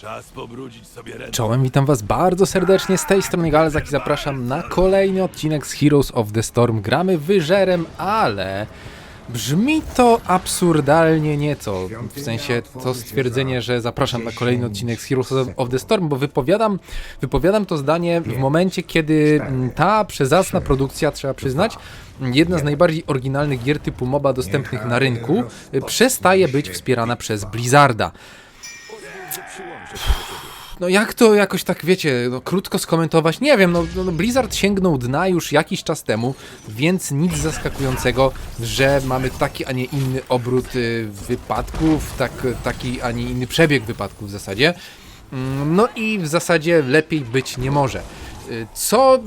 Czas pobrudzić sobie ręce. Czołem, witam was bardzo serdecznie, z tej strony Galzak i zapraszam na kolejny odcinek z Heroes of the Storm. Gramy wyżerem, ale brzmi to absurdalnie nieco, w sensie to stwierdzenie, że zapraszam na kolejny odcinek z Heroes of the Storm, bo wypowiadam, wypowiadam to zdanie w momencie, kiedy ta przezacna produkcja, trzeba przyznać, jedna z najbardziej oryginalnych gier typu MOBA dostępnych na rynku, przestaje być wspierana przez Blizzarda. No jak to jakoś tak, wiecie, no, krótko skomentować? Nie wiem, no, no Blizzard sięgnął dna już jakiś czas temu, więc nic zaskakującego, że mamy taki, a nie inny obrót y, wypadków, tak, taki, a nie inny przebieg wypadków w zasadzie. Mm, No i w zasadzie lepiej być nie może. Y, Co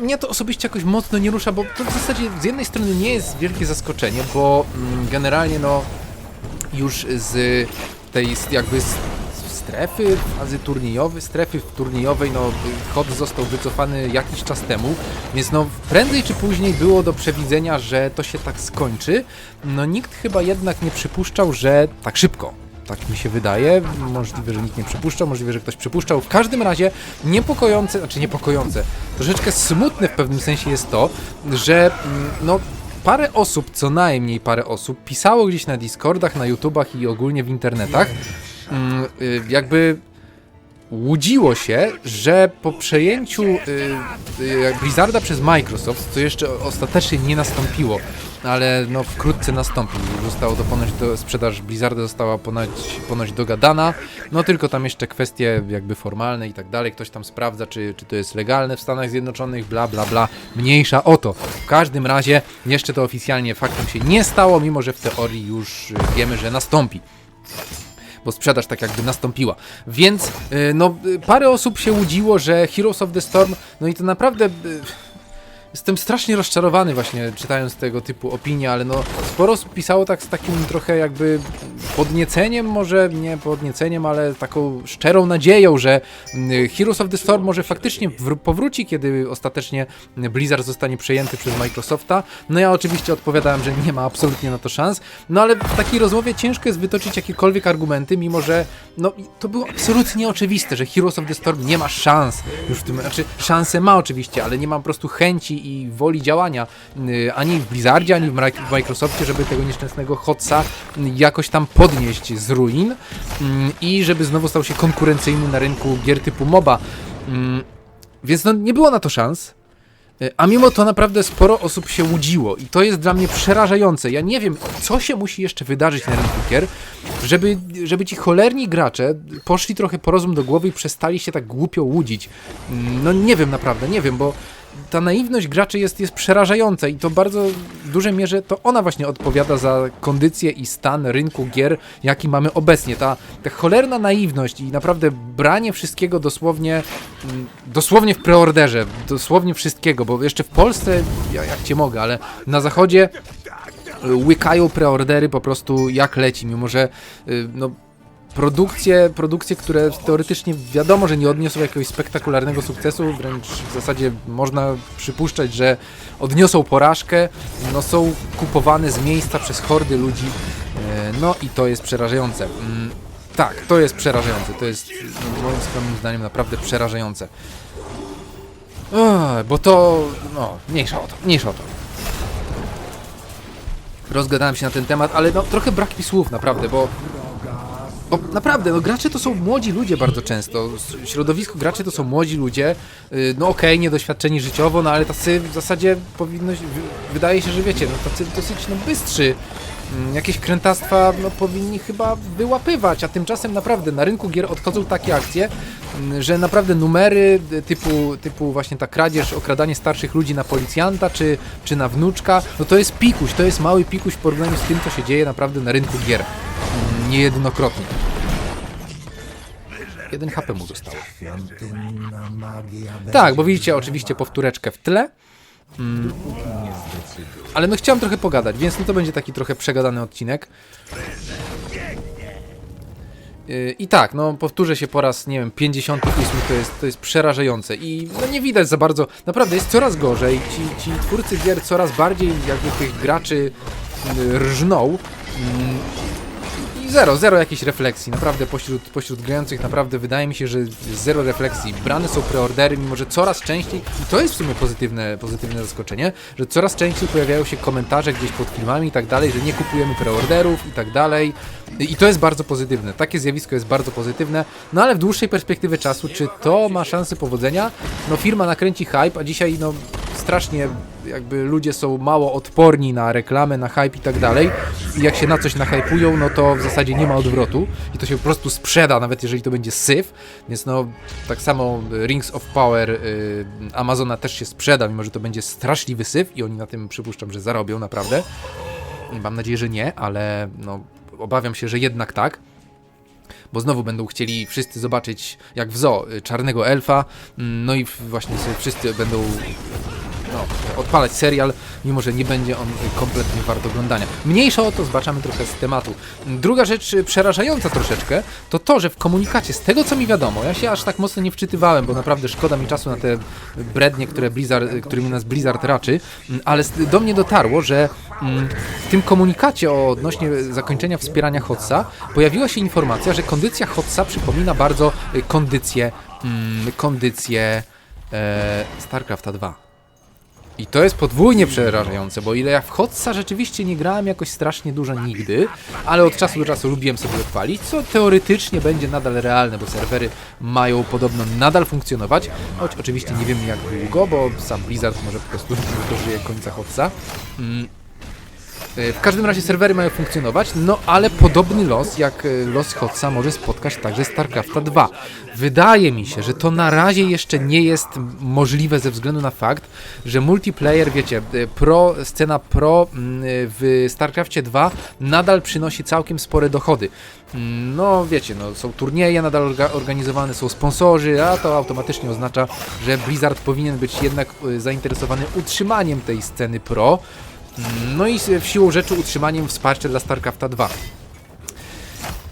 mnie to osobiście jakoś mocno nie rusza, bo to w zasadzie z jednej strony nie jest wielkie zaskoczenie, bo mm, generalnie no już z tej jakby s- strefy fazy turniejowej, strefy turniejowej, no hod został wycofany jakiś czas temu, więc no prędzej czy później było do przewidzenia, że to się tak skończy. No nikt chyba jednak nie przypuszczał, że tak szybko. Tak mi się wydaje. Możliwe, że nikt nie przypuszczał, możliwe, że ktoś przypuszczał. W każdym razie niepokojące, znaczy niepokojące, troszeczkę smutne w pewnym sensie jest to, że mm, no parę osób, co najmniej parę osób, pisało gdzieś na Discordach, na YouTubach i ogólnie w internetach, jakby łudziło się, że po przejęciu y, y, Blizzarda przez Microsoft, co jeszcze ostatecznie nie nastąpiło, ale no wkrótce nastąpi. Zostało to ponoć do, sprzedaż Blizzarda została ponoć, ponoć dogadana, no tylko tam jeszcze kwestie jakby formalne i tak dalej, ktoś tam sprawdza, czy, czy to jest legalne w Stanach Zjednoczonych, bla bla bla, mniejsza o to. W każdym razie jeszcze to oficjalnie faktem się nie stało, mimo że w teorii już y, wiemy, że nastąpi bo sprzedaż tak jakby nastąpiła. Więc y, no y, parę osób się łudziło, że Heroes of the Storm, no i to naprawdę y, jestem strasznie rozczarowany właśnie czytając tego typu opinie, ale no sporo pisało tak z takim trochę jakby podnieceniem, może nie podnieceniem, ale taką szczerą nadzieją, że y, Heroes of the Storm może faktycznie wr- powróci, kiedy ostatecznie Blizzard zostanie przejęty przez Microsofta. No ja oczywiście odpowiadałem, że nie ma absolutnie na to szans, no ale w takiej rozmowie ciężko jest wytoczyć jakiekolwiek argumenty, mimo że no to było absolutnie oczywiste, że Heroes of the Storm nie ma szans już w tym, znaczy szanse ma oczywiście, ale nie ma po prostu chęci i woli działania y, ani w Blizzardzie, ani w Microsoftie, żeby tego nieszczęsnego Hotsa jakoś tam podnieść z ruin y, i żeby znowu stał się konkurencyjny na rynku gier typu MOBA. Y, Więc no nie było na to szans. Y, A mimo to naprawdę sporo osób się łudziło i to jest dla mnie przerażające. Ja nie wiem, co się musi jeszcze wydarzyć na rynku gier, żeby, żeby ci cholerni gracze poszli trochę po rozum do głowy i przestali się tak głupio łudzić. Mm, No nie wiem naprawdę, nie wiem, bo ta naiwność graczy jest, jest przerażająca i to bardzo w dużej mierze to ona właśnie odpowiada za kondycję i stan rynku gier, jaki mamy obecnie. Ta, ta cholerna naiwność i naprawdę branie wszystkiego dosłownie, mm, dosłownie w preorderze, dosłownie wszystkiego, bo jeszcze w Polsce, ja, jak cię mogę, ale na zachodzie y, łykają preordery po prostu jak leci, mimo że y, no, produkcje, produkcje, które teoretycznie wiadomo, że nie odniosą jakiegoś spektakularnego sukcesu, wręcz w zasadzie można przypuszczać, że odniosą porażkę, no są kupowane z miejsca przez hordy ludzi, e, no i to jest przerażające. Mm, Tak, to jest przerażające, to jest moim skromnym zdaniem naprawdę przerażające. Bo to, no, mniejsza o to, mniejsza o to rozgadałem się na ten temat, ale no trochę brak mi słów naprawdę, bo bo naprawdę, no gracze to są młodzi ludzie bardzo często. Środowisko graczy to są młodzi ludzie. Yy, No okej, niedoświadczeni życiowo, no ale tacy w zasadzie powinno wydaje się, że wiecie, no tacy dosyć no bystrzy. Mm, Jakieś krętastwa no, powinni chyba wyłapywać, a tymczasem naprawdę na rynku gier odchodzą takie akcje, mm, że naprawdę numery y, typu, typu właśnie ta kradzież, okradanie starszych ludzi na policjanta czy, czy na wnuczka, no to jest pikuś, to jest mały pikuś w porównaniu z tym, co się dzieje naprawdę na rynku gier. Mm, Niejednokrotnie. Jeden HP mu zostało. Tak, bo widzicie oczywiście powtóreczkę w tle. Mm. Ale no chciałem trochę pogadać, więc no to będzie taki trochę przegadany odcinek. Yy, I tak, no powtórzę się po raz, nie wiem, 58, to jest, to jest przerażające i no nie widać za bardzo, naprawdę jest coraz gorzej, ci, ci twórcy gier coraz bardziej jakby tych graczy yy, rżną mm, zero, zero jakiejś refleksji, naprawdę pośród, pośród grających naprawdę wydaje mi się, że zero refleksji. Brane są preordery, mimo że coraz częściej, i to jest w sumie pozytywne, pozytywne zaskoczenie, że coraz częściej pojawiają się komentarze gdzieś pod filmami i tak dalej, że nie kupujemy preorderów i tak dalej. I to jest bardzo pozytywne. Takie zjawisko jest bardzo pozytywne. No ale w dłuższej perspektywie czasu, czy to ma szansę powodzenia? No firma nakręci hype, a dzisiaj no strasznie jakby ludzie są mało odporni na reklamę, na hype i tak dalej. I jak się na coś nahypują, no to w zasadzie nie ma odwrotu i to się po prostu sprzeda, nawet jeżeli to będzie syf. Więc no tak samo Rings of Power y, Amazona też się sprzeda, mimo że to będzie straszliwy syf i oni na tym przypuszczam, że zarobią naprawdę. Mam nadzieję, że nie, ale no obawiam się, że jednak tak. Bo znowu będą chcieli wszyscy zobaczyć, jak w zoo, y, czarnego elfa, mm, no i właśnie wszyscy będą no, odpalać serial, mimo że nie będzie on kompletnie wart oglądania. Mniejsza o to, zbaczamy trochę z tematu. Druga rzecz y, przerażająca troszeczkę, to to, że w komunikacie, z tego co mi wiadomo, ja się aż tak mocno nie wczytywałem, bo naprawdę szkoda mi czasu na te brednie, które Blizzard, y, którymi nas Blizzard raczy, mm, ale do mnie dotarło, że mm, w tym komunikacie o odnośnie zakończenia wspierania Hotsa pojawiła się informacja, że kondycja Hotsa przypomina bardzo y, kondycję, mm, kondycję e, StarCrafta 2. I to jest podwójnie przerażające, bo ile ja w Hotsa rzeczywiście nie grałem jakoś strasznie dużo nigdy, ale od czasu do czasu lubiłem sobie odpalić, co teoretycznie będzie nadal realne, bo serwery mają podobno nadal funkcjonować, choć oczywiście nie wiemy jak długo, bo sam Blizzard może po prostu nie dożyje końca Hotsa. Mm. E, W każdym razie serwery mają funkcjonować, no ale podobny los jak e, los Hotsa może spotkać także StarCrafta 2. Wydaje mi się, że to na razie jeszcze nie jest możliwe ze względu na fakt, że multiplayer, wiecie, e, pro, scena pro mm, w StarCraftie 2 nadal przynosi całkiem spore dochody. Mm, No wiecie, no, są turnieje nadal orga organizowane, są sponsorzy, a to automatycznie oznacza, że Blizzard powinien być jednak zainteresowany utrzymaniem tej sceny pro. No i w siłą rzeczy utrzymaniem wsparcia dla StarCrafta 2.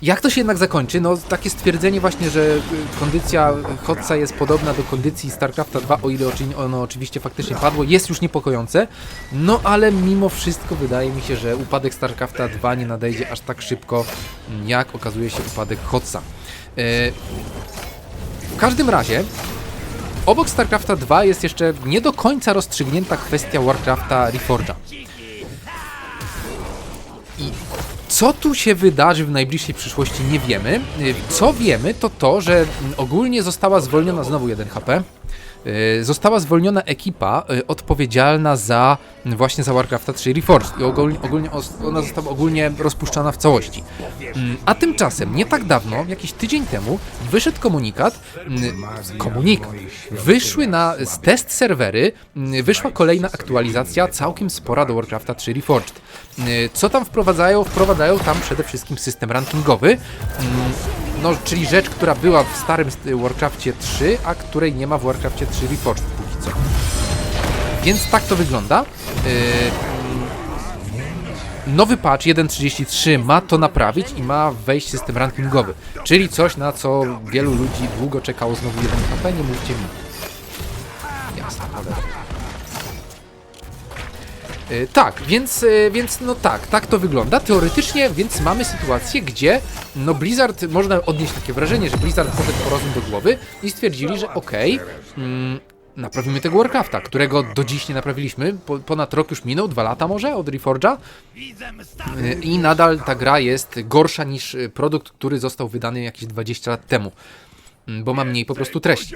Jak to się jednak zakończy? No takie stwierdzenie właśnie, że y, kondycja Hotsa jest podobna do kondycji StarCrafta 2, o ile ono oczywiście faktycznie padło, jest już niepokojące. No ale mimo wszystko wydaje mi się, że upadek StarCrafta 2 nie nadejdzie aż tak szybko, jak okazuje się upadek Hotsa. E, W każdym razie Obok StarCrafta 2 jest jeszcze nie do końca rozstrzygnięta kwestia Warcrafta Reforge'a. I co tu się wydarzy w najbliższej przyszłości nie wiemy. Y, Co wiemy to to, że ogólnie została zwolniona znowu 1 HP. Y, Została zwolniona ekipa y, odpowiedzialna za właśnie za Warcrafta 3 Reforged i ogólnie, ogólnie ona została ogólnie rozpuszczana w całości. Mm, A tymczasem, nie tak dawno, jakiś tydzień temu, wyszedł komunikat, komunikat, wyszły na z test serwery, wyszła kolejna aktualizacja, całkiem spora do Warcrafta 3 Reforged. Co tam wprowadzają? Wprowadzają tam przede wszystkim system rankingowy, no, czyli rzecz, która była w starym Warcraftie 3, a której nie ma w Warcraftie 3 Reforged póki co. Więc tak to wygląda. Yy, Nowy patch 1.33 ma to naprawić i ma wejść system rankingowy, czyli coś na co wielu ludzi długo czekało znowu 1 HP, nie mówcie mi. Tak, więc, yy, więc no tak, tak to wygląda. Teoretycznie więc mamy sytuację, gdzie no Blizzard, można odnieść takie wrażenie, że Blizzard poszedł po rozum do głowy i stwierdzili, że okej, mm, naprawimy tego Warcrafta, którego do dziś nie naprawiliśmy. Po, ponad rok już minął, dwa lata może od Reforge'a. Yy, I nadal ta gra jest gorsza niż produkt, który został wydany jakieś 20 lat temu. Mm, Bo ma mniej po prostu treści.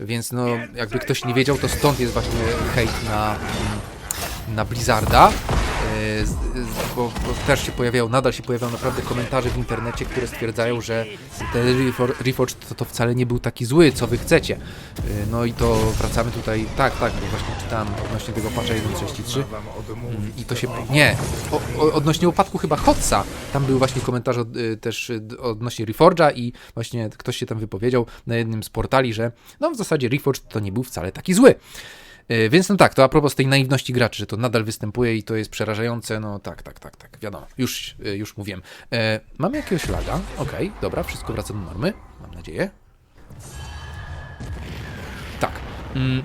Więc no, jakby ktoś nie wiedział, to stąd jest właśnie hejt na, mm, na Blizzarda. Z- Bo, też się pojawiają, nadal się pojawiają naprawdę komentarze w internecie, które stwierdzają, że ten Refor- Reforged to, to wcale nie był taki zły, co wy chcecie. Yy, No i to wracamy tutaj, tak, tak, bo właśnie czytałem odnośnie tego patcha 1.33 Mm, i to się, nie, o, odnośnie upadku chyba Hotsa, tam był właśnie komentarz od, y, też odnośnie Reforge'a i właśnie ktoś się tam wypowiedział na jednym z portali, że no w zasadzie Reforged to nie był wcale taki zły. Y, Więc no tak, to a propos tej naiwności graczy, że to nadal występuje i to jest przerażające, no tak, tak, tak, tak, wiadomo, już, y, już mówiłem. E, mamy jakiegoś laga, okej, dobra, wszystko wraca do normy, mam nadzieję. Tak. Mm.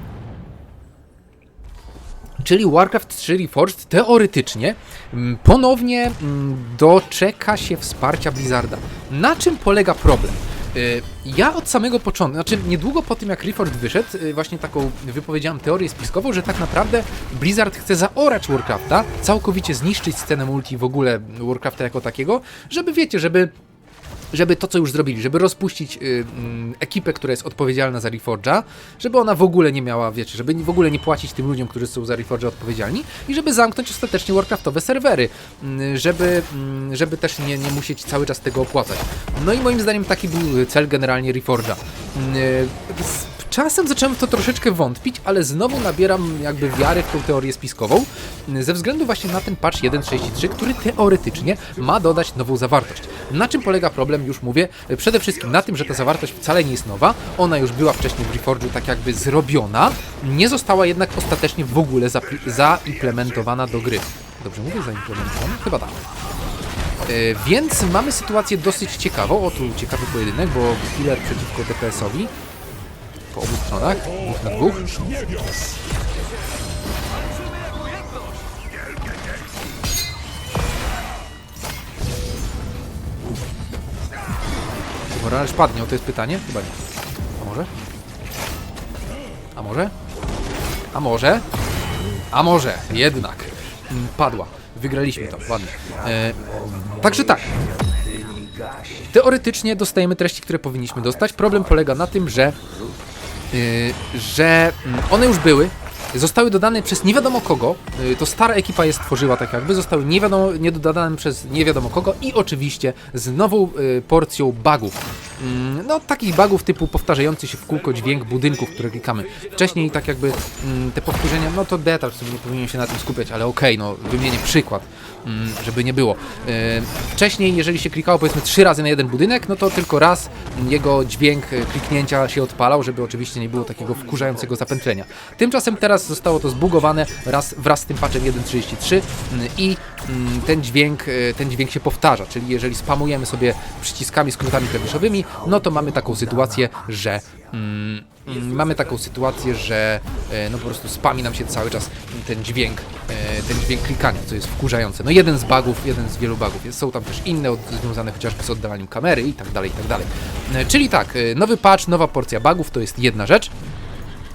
Czyli Warcraft 3 Reforged teoretycznie mm, ponownie mm, doczeka się wsparcia Blizzarda. Na czym polega problem? Y, Ja od samego początku, znaczy niedługo po tym jak Reforged wyszedł, y, właśnie taką wypowiedziałem teorię spiskową, że tak naprawdę Blizzard chce zaorać Warcrafta, całkowicie zniszczyć scenę multi w ogóle Warcrafta jako takiego, żeby wiecie, żeby żeby to, co już zrobili, żeby rozpuścić y, mm, ekipę, która jest odpowiedzialna za Reforge'a, żeby ona w ogóle nie miała, wiecie, żeby w ogóle nie płacić tym ludziom, którzy są za Reforge'a odpowiedzialni i żeby zamknąć ostatecznie Warcraftowe serwery, mm, żeby, mm, żeby też nie, nie musieć cały czas tego opłacać. No i moim zdaniem taki był cel generalnie Reforge'a. Y, Czasem zacząłem w to troszeczkę wątpić, ale znowu nabieram jakby wiary w tą teorię spiskową, ze względu właśnie na ten patch 1.63, który teoretycznie ma dodać nową zawartość. Na czym polega problem, już mówię. Przede wszystkim na tym, że ta zawartość wcale nie jest nowa, ona już była wcześniej w Reforge'u tak jakby zrobiona, nie została jednak ostatecznie w ogóle zaimplementowana do gry. Dobrze mówię, zaimplementowana? Chyba tak. Y, Więc mamy sytuację dosyć ciekawą. O, tu ciekawy pojedynek, bo killer przeciwko DPS-owi. Stronach, dwóch na dwóch. Morależ padnie, o to jest pytanie? Chyba nie. A może? A może? A może? A może? Jednak. Mm, Padła. Wygraliśmy to, ładnie. E, także tak. Teoretycznie dostajemy treści, które powinniśmy dostać. Problem polega na tym, że że mm, one już były, zostały dodane przez nie wiadomo kogo, y, to stara ekipa je stworzyła tak jakby, zostały nie wiadomo, przez nie wiadomo kogo i oczywiście z nową y, porcją bugów. Mm, No takich bugów typu powtarzający się w kółko dźwięk budynków, które klikamy. Wcześniej tak jakby mm, te powtórzenia, no to detal, w sumie nie powinien się na tym skupiać, ale okej, no wymienię przykład, żeby nie było. Y, Wcześniej, jeżeli się klikało powiedzmy trzy razy na jeden budynek, no to tylko raz jego dźwięk kliknięcia się odpalał, żeby oczywiście nie było takiego wkurzającego zapętlenia. Tymczasem teraz zostało to zbugowane raz, wraz z tym patchem 1.33 mm, i mm, ten dźwięk, y, ten dźwięk się powtarza, czyli jeżeli spamujemy sobie przyciskami, skrótami klawiszowymi, no to mamy taką sytuację, że mm, mamy taką sytuację, że e, no po prostu spami nam się cały czas ten dźwięk, e, ten dźwięk klikania, co jest wkurzające. No jeden z bugów, jeden z wielu bugów. Jest, są tam też inne od, związane chociażby z oddalaniem kamery i tak dalej, i tak dalej. E, Czyli tak, e, nowy patch, nowa porcja bugów to jest jedna rzecz.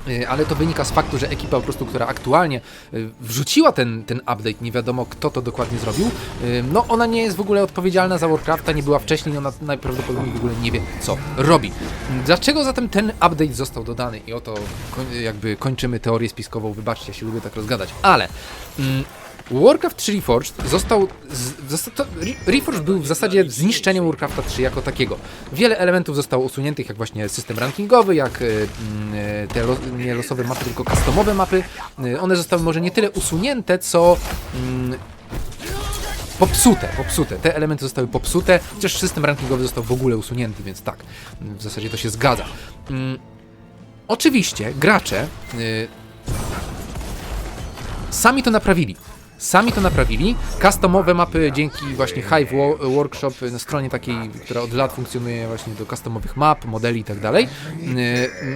Y, ale to wynika z faktu, że ekipa po prostu, która aktualnie y, wrzuciła ten, ten update, nie wiadomo kto to dokładnie zrobił, y, no ona nie jest w ogóle odpowiedzialna za Warcrafta, nie była wcześniej, ona najprawdopodobniej w ogóle nie wie co robi. Dlaczego zatem ten update został dodany? I oto jakby kończymy teorię spiskową, wybaczcie, ja się lubię tak rozgadać, ale... Mm, Warcraft 3 Reforged został. Z, to, Re- Reforged był w zasadzie zniszczeniem Warcrafta 3 jako takiego. Wiele elementów zostało usuniętych, jak właśnie system rankingowy, jak y, mm, te lo, nie losowe mapy, tylko customowe mapy. Y, One zostały może nie tyle usunięte, co. mm, Popsute, popsute. Te elementy zostały popsute, chociaż system rankingowy został w ogóle usunięty, więc tak, w zasadzie to się zgadza. Mm, Oczywiście gracze y, sami to naprawili. Sami to naprawili. Customowe mapy dzięki właśnie Hive Wo- Workshop na stronie takiej, która od lat funkcjonuje właśnie do customowych map, modeli i tak dalej. Yy,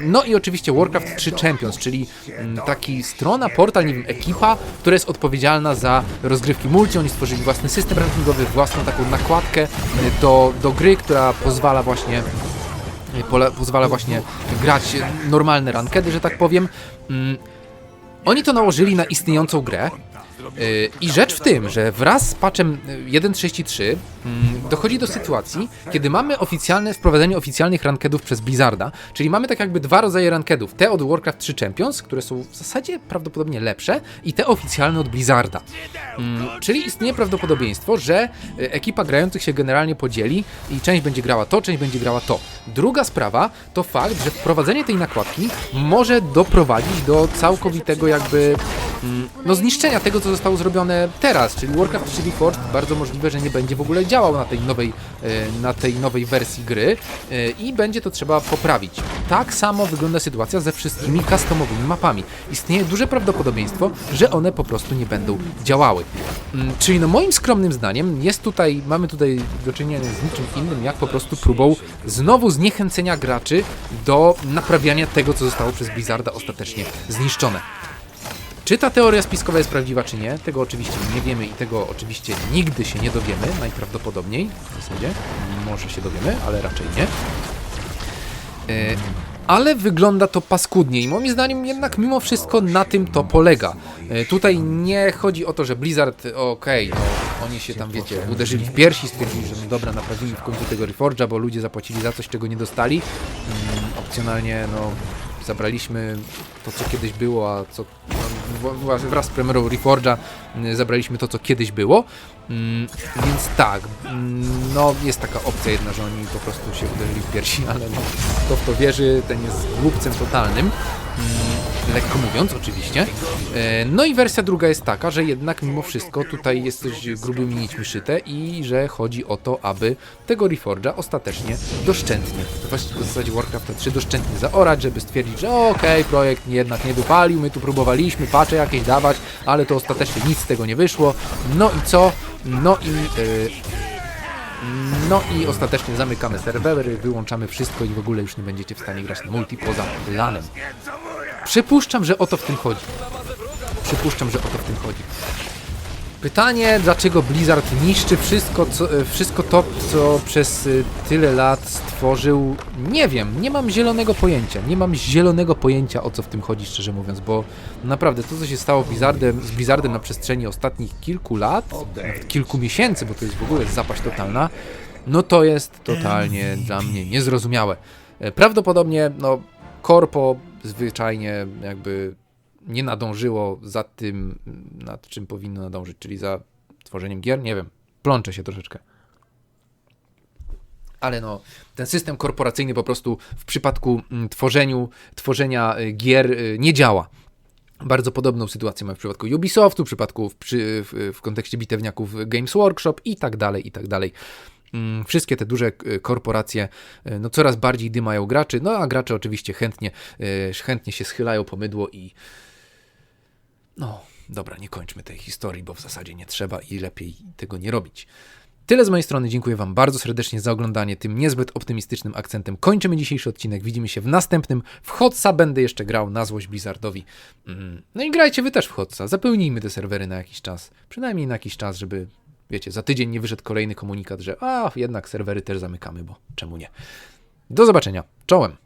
No i oczywiście Warcraft 3 Champions, czyli mm, taki strona, portal, nie wiem, ekipa, która jest odpowiedzialna za rozgrywki multi. Oni stworzyli własny system rankingowy, własną taką nakładkę yy, do, do gry, która pozwala właśnie pole, pozwala właśnie grać normalne rankedy, że tak powiem. Mm, oni to nałożyli na istniejącą grę. Yy, I rzecz w tym, że wraz z patchem yy, 1.33 mm, dochodzi do sytuacji, kiedy mamy oficjalne wprowadzenie oficjalnych rankedów przez Blizzarda, czyli mamy tak jakby dwa rodzaje rankedów. Te od Warcraft 3 Champions, które są w zasadzie prawdopodobnie lepsze, i te oficjalne od Blizzarda. Mm, czyli istnieje prawdopodobieństwo, że y, ekipa grających się generalnie podzieli i część będzie grała to, część będzie grała to. Druga sprawa to fakt, że wprowadzenie tej nakładki może doprowadzić do całkowitego jakby no zniszczenia tego, co zostało zrobione teraz, czyli Warcraft 3 Reforged bardzo możliwe, że nie będzie w ogóle działał na tej nowej, e, na tej nowej wersji gry e, i będzie to trzeba poprawić. Tak samo wygląda sytuacja ze wszystkimi customowymi mapami. Istnieje duże prawdopodobieństwo, że one po prostu nie będą działały. Mm, Czyli no moim skromnym zdaniem jest tutaj, mamy tutaj do czynienia z niczym innym, jak po prostu próbą znowu zniechęcenia graczy do naprawiania tego, co zostało przez Blizzarda ostatecznie zniszczone. Czy ta teoria spiskowa jest prawdziwa, czy nie? Tego oczywiście nie wiemy i tego oczywiście nigdy się nie dowiemy, najprawdopodobniej w zasadzie. Może się dowiemy, ale raczej nie. E, ale wygląda to paskudnie i moim zdaniem jednak mimo wszystko na tym to polega. E, Tutaj nie chodzi o to, że Blizzard, okej, no oni się tam, wiecie, uderzyli w piersi, stwierdzili, że no dobra, naprawimy w końcu tego Reforge'a, bo ludzie zapłacili za coś, czego nie dostali. Mm, opcjonalnie, no, zabraliśmy to, co kiedyś było, a co no, wraz z premierą Reforge'a mm, zabraliśmy to, co kiedyś było. Mm, Więc tak, mm, no jest taka opcja jedna, że oni po prostu się uderzyli w piersi, ale no, kto w to wierzy, ten jest głupcem totalnym. Lekko mówiąc, oczywiście. E, No i wersja druga jest taka, że jednak mimo wszystko tutaj jest coś grubymi nićmi szyte i że chodzi o to, aby tego Reforge'a ostatecznie doszczętnie, właściwie w zasadzie Warcrafta 3 doszczętnie zaorać, żeby stwierdzić, że okej, projekt jednak nie wypalił, my tu próbowaliśmy pacze jakieś dawać, ale to ostatecznie nic z tego nie wyszło. No i co? No i... e, no i ostatecznie zamykamy serwery, wyłączamy wszystko i w ogóle już nie będziecie w stanie grać na multi poza lanem. Przypuszczam, że o to w tym chodzi. Przypuszczam, że o to w tym chodzi. Pytanie, dlaczego Blizzard niszczy wszystko, co, e, wszystko to, co przez y, tyle lat stworzył, nie wiem, nie mam zielonego pojęcia. Nie mam zielonego pojęcia, o co w tym chodzi, szczerze mówiąc, bo naprawdę to, co się stało Blizzardem, z Blizzardem na przestrzeni ostatnich kilku lat, nawet kilku miesięcy, bo to jest w ogóle zapaść totalna, no to jest totalnie dla mnie niezrozumiałe. E, Prawdopodobnie, no, korpo zwyczajnie jakby nie nadążyło za tym, nad czym powinno nadążyć, czyli za tworzeniem gier, nie wiem, plączę się troszeczkę. Ale no, ten system korporacyjny po prostu w przypadku mm, tworzeniu, tworzenia y, gier y, nie działa. Bardzo podobną sytuację mamy w przypadku Ubisoftu, w przypadku w, w, w kontekście bitewniaków Games Workshop i tak dalej, i tak dalej. Mm, Wszystkie te duże korporacje y, no, coraz bardziej dymają graczy, no a gracze oczywiście chętnie, y, chętnie się schylają po mydło i no, dobra, nie kończmy tej historii, bo w zasadzie nie trzeba i lepiej tego nie robić. Tyle z mojej strony, dziękuję Wam bardzo serdecznie za oglądanie tym niezbyt optymistycznym akcentem. Kończymy dzisiejszy odcinek, widzimy się w następnym. W Hotsa będę jeszcze grał na złość Blizzardowi. Mm, No i grajcie Wy też w Hotsa, zapełnijmy te serwery na jakiś czas. Przynajmniej na jakiś czas, żeby, wiecie, za tydzień nie wyszedł kolejny komunikat, że a, jednak serwery też zamykamy, bo czemu nie. Do zobaczenia, czołem!